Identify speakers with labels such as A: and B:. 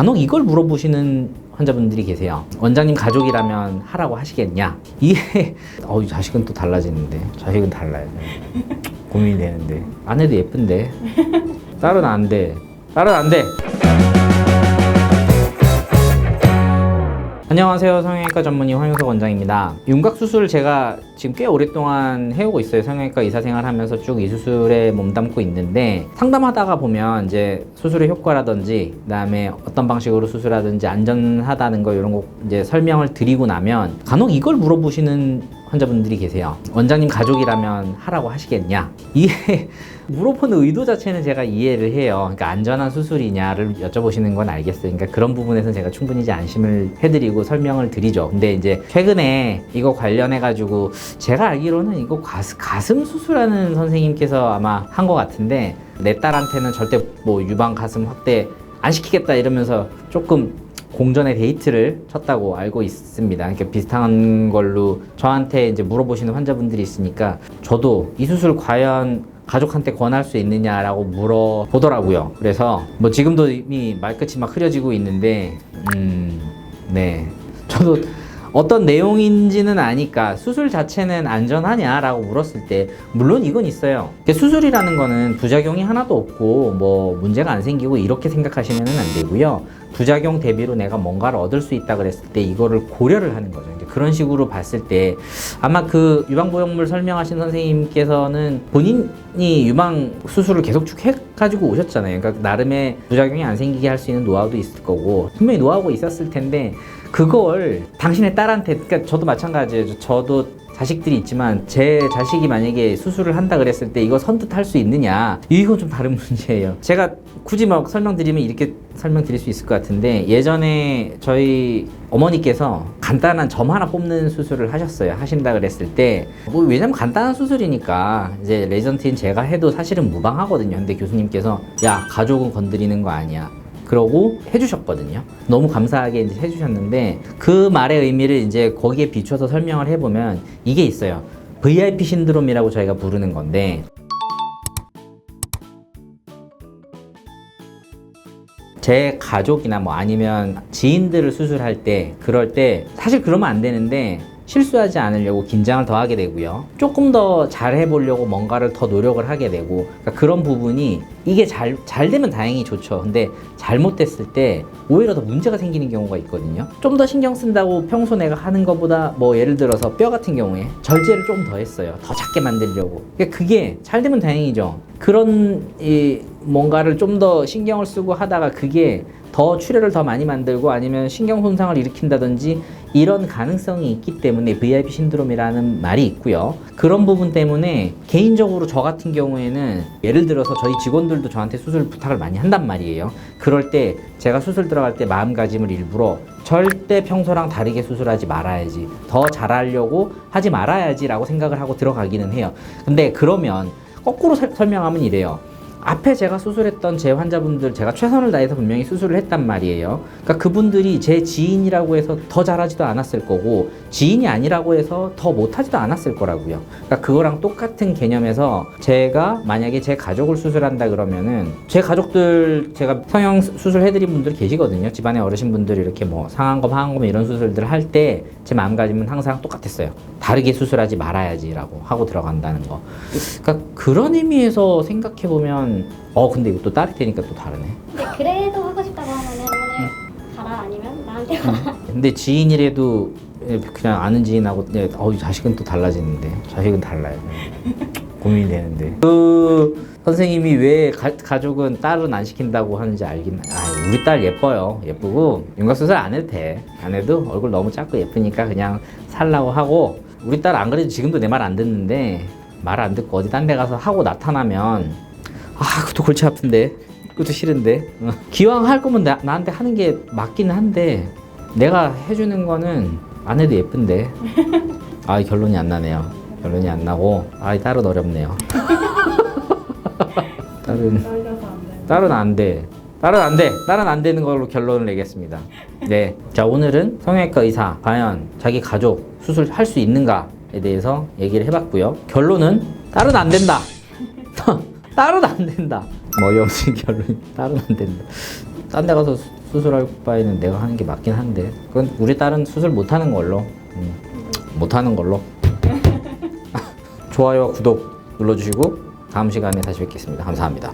A: 간혹 이걸 물어보시는 환자분들이 계세요. 원장님 가족이라면 하라고 하시겠냐? 이게 어우 자식은 또 달라지는데 자식은 달라요. 고민이 되는데 아내도 예쁜데 딸은 안 돼. 딸은 안 돼. 안녕하세요. 성형외과 전문의 황영석 원장입니다. 윤곽 수술 제가 지금 꽤 오랫동안 해오고 있어요. 성형외과 의사 생활하면서 쭉 이 수술에 몸담고 있는데 상담하다가 보면 이제 수술의 효과라든지 그다음에 어떤 방식으로 수술하든지 안전하다는 거 이런 거 이제 설명을 드리고 나면 간혹 이걸 물어보시는 환자분들이 계세요. 원장님 가족이라면 하라고 하시겠냐? 이게 물어보는 의도 자체는 제가 이해를 해요. 그러니까 안전한 수술이냐를 여쭤보시는 건 알겠어요. 그러니까 그런 부분에서 제가 충분히 이제 안심을 해드리고 설명을 드리죠. 근데 이제 최근에 이거 관련해가지고 제가 알기로는 이거 가슴, 가슴 수술하는 선생님께서 아마 한 것 같은데 내 딸한테는 절대 뭐 유방 가슴 확대 안 시키겠다 이러면서 조금 공전의 데이트를 쳤다고 알고 있습니다. 그러니까 비슷한 걸로 저한테 이제 물어보시는 환자분들이 있으니까 저도 이 수술 과연 가족한테 권할 수 있느냐라고 물어보더라고요. 그래서 뭐 지금도 이미 말끝이 막 흐려지고 있는데, 음, 네. 저도 어떤 내용인지는 아니까 수술 자체는 안전하냐라고 물었을 때 물론 이건 있어요. 수술이라는 거는 부작용이 하나도 없고 뭐 문제가 안 생기고 이렇게 생각하시면 안 되고요. 부작용 대비로 내가 뭔가를 얻을 수 있다 그랬을 때 이거를 고려를 하는 거죠. 이제 그런 식으로 봤을 때 아마 그 유방보형물 설명하신 선생님께서는 본인이 유방 수술을 계속 쭉 해가지고 오셨잖아요. 그러니까 나름의 부작용이 안 생기게 할 수 있는 노하우도 있을 거고 분명히 노하우가 있었을 텐데 그걸 당신의 딸한테 그러니까 저도 마찬가지예요. 저도 자식들이 있지만 제 자식이 만약에 수술을 한다 그랬을 때 이거 선뜻 할 수 있느냐 이건 좀 다른 문제예요. 제가 굳이 막 설명드리면 이렇게 설명드릴 수 있을 것 같은데 예전에 저희 어머니께서 간단한 점 하나 뽑는 수술을 하셨어요. 하신다 그랬을 때 뭐 왜냐면 간단한 수술이니까 이제 레전트인 제가 해도 사실은 무방하거든요. 근데 교수님께서 야 가족은 건드리는 거 아니야. 그러고 해주셨거든요. 너무 감사하게 이제 해주셨는데 그 말의 의미를 이제 거기에 비춰서 설명을 해보면 이게 있어요. VIP 신드롬이라고 저희가 부르는 건데 제 가족이나 뭐 아니면 지인들을 수술할 때 그럴 때 사실 그러면 안 되는데 실수하지 않으려고 긴장을 더 하게 되고요. 조금 더 잘 해보려고 뭔가를 더 노력을 하게 되고 그러니까 그런 부분이 이게 잘, 잘 되면 다행히 좋죠. 근데 잘못됐을 때 오히려 더 문제가 생기는 경우가 있거든요. 좀 더 신경 쓴다고 평소 내가 하는 것보다 뭐 예를 들어서 뼈 같은 경우에 절제를 좀 더 했어요. 더 작게 만들려고. 그러니까 그게 잘 되면 다행이죠. 그런 이 뭔가를 좀 더 신경을 쓰고 하다가 그게 더 출혈을 더 많이 만들고 아니면 신경 손상을 일으킨다든지 이런 가능성이 있기 때문에 VIP 신드롬이라는 말이 있고요. 그런 부분 때문에 개인적으로 저 같은 경우에는 예를 들어서 저희 직원들도 저한테 수술 부탁을 많이 한단 말이에요. 그럴 때 제가 수술 들어갈 때 마음가짐을 일부러 절대 평소랑 다르게 수술하지 말아야지. 더 잘하려고 하지 말아야지라고 생각을 하고 들어가기는 해요. 근데 그러면 거꾸로 설- 설명하면 이래요. 앞에 제가 수술했던 제 환자분들 제가 최선을 다해서 분명히 수술을 했단 말이에요. 그러니까 그분들이 제 지인이라고 해서 더 잘하지도 않았을 거고 지인이 아니라고 해서 더 못하지도 않았을 거라고요. 그러니까 그거랑 똑같은 개념에서 제가 만약에 제 가족을 수술한다 그러면은 제 가족들 제가 성형 수- 수술 해드린 분들 계시거든요. 집안의 어르신분들이 이렇게 뭐 상한검, 하한검 이런 수술들을 할때 제 마음가짐은 항상 똑같았어요. 다르게 수술하지 말아야지라고 하고 들어간다는 거. 그러니까 그런 의미에서 생각해 보면 어 근데 이거 또 딸이 되니까 또 다르네.
B: 근데 그래도 하고 싶다고 하면은 오늘 가라 아니면 나한테
A: 음.
B: 와.
A: 근데 지인이라도 그냥 아는 지인하고 네, 어 자식은 또 달라지는데 자식은 달라요. 고민이 되는데 그 선생님이 왜 가, 가족은 딸은 안 시킨다고 하는지 알긴 아 우리 딸 예뻐요 예쁘고 윤곽수술 안 해도 돼안 해도 얼굴 너무 작고 예쁘니까 그냥 살라고 하고 우리 딸 안 그래도 지금도 내 말 안 듣는데 말 안 듣고 어디 딴 데 가서 하고 나타나면 아 그것도 골치 아픈데 그것도 싫은데 어. 기왕 할 거면 나, 나한테 하는 게 맞기는 한데 내가 해주는 거는 안 해도 예쁜데 아 결론이 안 나네요 결론이 안 나고 아 딸은 어렵네요 딸은 딸은 안 돼. 딸은 안 돼. 딸은 안 되는 걸로 결론을 내겠습니다. 네. 자, 오늘은 성형외과 의사, 과연 자기 가족 수술할 수 있는가에 대해서 얘기를 해봤고요. 결론은 딸은 안 된다. 딸은 안 된다. 뭐 여기서 결론이 딸은 안 된다. 딴 데 가서 수술할 바에는 내가 하는 게 맞긴 한데 그건 우리 딸은 수술 못 하는 걸로 음, 못 하는 걸로 좋아요와 구독 눌러주시고 다음 시간에 다시 뵙겠습니다. 감사합니다.